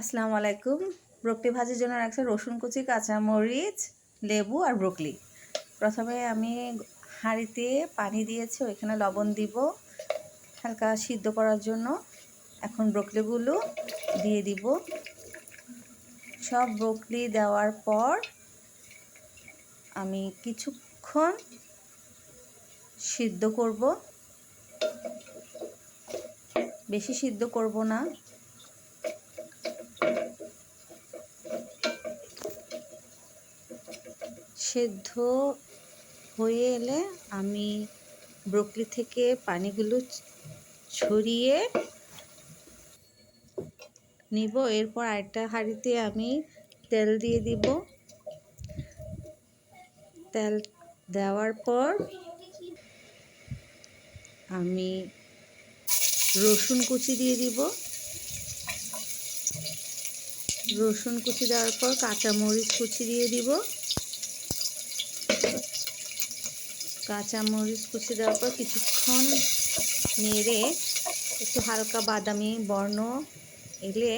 আসসালামু আলাইকুম। ব্রকলি ভাজির জন্য রাখছে রসুন কুচি, কাঁচামরিচ, লেবু আর ব্রকলি। প্রথমে আমি হাঁড়িতে পানি দিয়েছি, ওইখানে লবণ দিব, হালকা সিদ্ধ করার জন্য। এখন ব্রকলিগুলো দিয়ে দিব। সব ব্রকলি দেওয়ার পর আমি কিছুক্ষণ সিদ্ধ করব। বেশি সিদ্ধ করব না। সেদ্ধ হয়ে এলে আমি ব্রকলি থেকে পানিগুলো ছড়িয়ে নিব। এরপর আরেকটা হাঁড়িতে আমি তেল দিয়ে দিব। তেল দেওয়ার পর আমি রসুন কুচি দিয়ে দিব। রসুন কুচি দেওয়ার পর কাঁচামরিচ কুচি দিয়ে দিব। কাঁচামরিচ কুচি দেওয়ার পর কিছুক্ষণ নেড়ে একটু হালকা বাদামি বর্ণ এলে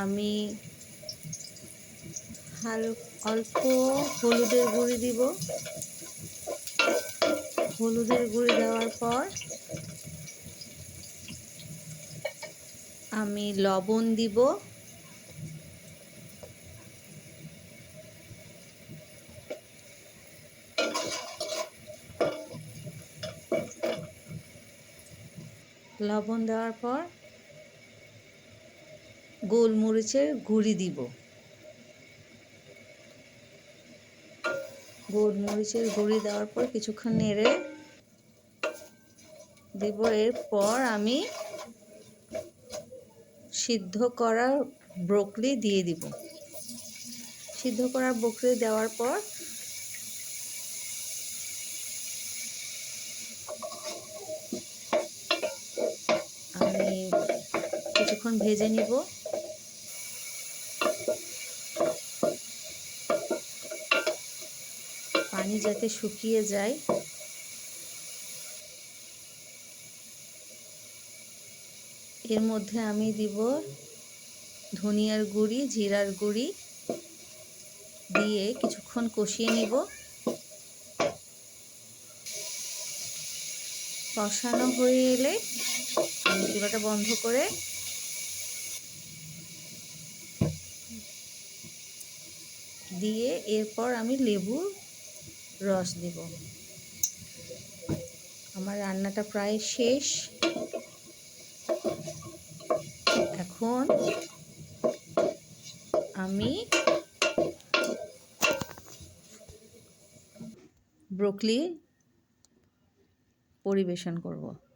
আমি হাল, অল্প হলুদের গুঁড়ি দিব। হলুদের গুঁড়ি দেওয়ার পর আমি লবণ দিব। লবণ দেওয়ার পর গোলমরিচের গুঁড়ি দিব। গোলমরিচের গুঁড়ি দেওয়ার পর কিছুক্ষণ নেড়ে দিব। এরপর আমি সিদ্ধ করা ব্রোকলি দিয়ে দিব। সিদ্ধ করা ব্রোকলি দেওয়ার পর আমি কিছুক্ষণ ভেজে নিব। পানি যাতে শুকিয়ে যায়। এর মধ্যে আমি দিব ধনিয়ার গুঁড়ি, জিরার গুঁড়ি দিয়ে কিছুক্ষণ কষিয়ে নিব। কষানো হয়ে এলে চুলাটা বন্ধ করে দিয়ে এরপর আমি লেবুর রস দেব। আমার রান্নাটা প্রায় শেষ। এখন আমি ব্রোকলি পরিবেশন করব।